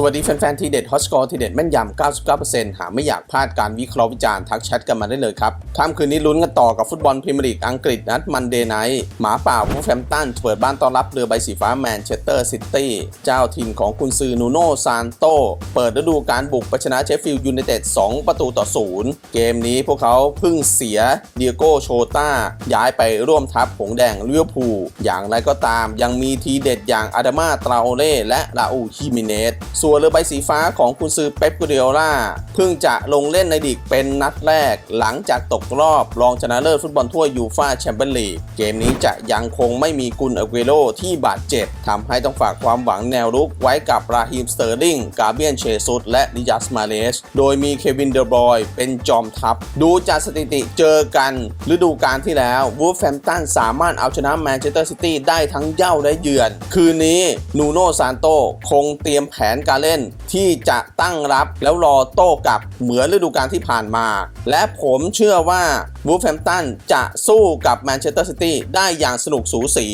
สวัสดีแฟนๆ ทีเด็ดฮอตสกอร์ทีเด็ดแม่นยำ 99%หาไม่อยากพลาดการวิเคราะห์วิจารณ์ทักแชทกันมาได้เลยครับค่ำคืนนี้ลุ้นกันต่อกับฟุตบอลพรีเมียร์ลีกอังกฤษนัดมันเดย์ไนท์หมาป่าวูฟแฮมตันเปิดบ้านต้อนรับเรือใบสีฟ้าแมนเชสเตอร์ซิตี้เจ้าถิ่นของกุนซือนูโน่ซานโต เปิดฤดูกาลบุกไปชนะเชฟฟิลด์ยูไนเต็ด 2 ประตูต่อ 0 เกมนี้พวกเขาเพิ่งเสียเดียโกโชตาย้ายไปร่วมทัพหงแดงลิเวอร์พูลอย่างไรก็ตาม ยังมีทีเด็ดอย่างอาดามาตราโอเล่และราอูฮิมิเนสส่วนเรือใบสีฟ้าของกุนซือเป๊ปกูเดียล่าเพิ่งจะลงเล่นในลีกเป็นนัดแรก หลังจากตกรอบรองชนะเลิศฟุตบอลทั่วยูฟ่าแชมเปี้ยนลีกเกมนี้จะยังคงไม่มีกุนอเกโรที่บาดเจ็บทำให้ต้องฝากความหวังแนวรุกไว้กับราฮิมสเตอร์ลิงกาเบียนเชซุสและดิยัสมาเลสโดยมีเควินเดอร์บอยเป็นจอมทัพ ดูจากสถิติเจอกันฤดูกาลที่แล้ววูฟแฟมตันสามารถเอาชนะแมนเชสเตอร์ซิตี้ได้ทั้งเย่าและเยือน คืนนี้นูโนซานโตคงเตรียมแผนการเล่นที่จะตั้งรับแล้วรอโต้กลับเหมือนฤดูกาลที่ผ่านมา และผมเชื่อว่าวูฟแฟมตันจะสู้กับแมนเชสเตอร์ซิตี้ได้อย่างสนุกสูสี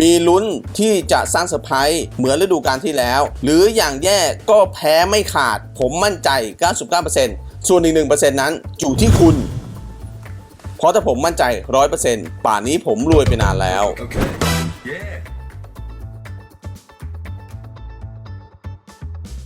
มีลุ้นที่จะสร้างเซอร์ไพรส์เหมือนฤดูกาลที่แล้ว หรืออย่างแย่ก็แพ้ไม่ขาด ผมมั่นใจ 99%ส่วนอีก1%นั้นอยู่ที่คุณ เพราะถ้าผมมั่นใจ 100%ป่านนี้ผมรวยไปนานแล้ว Okay. Yeah.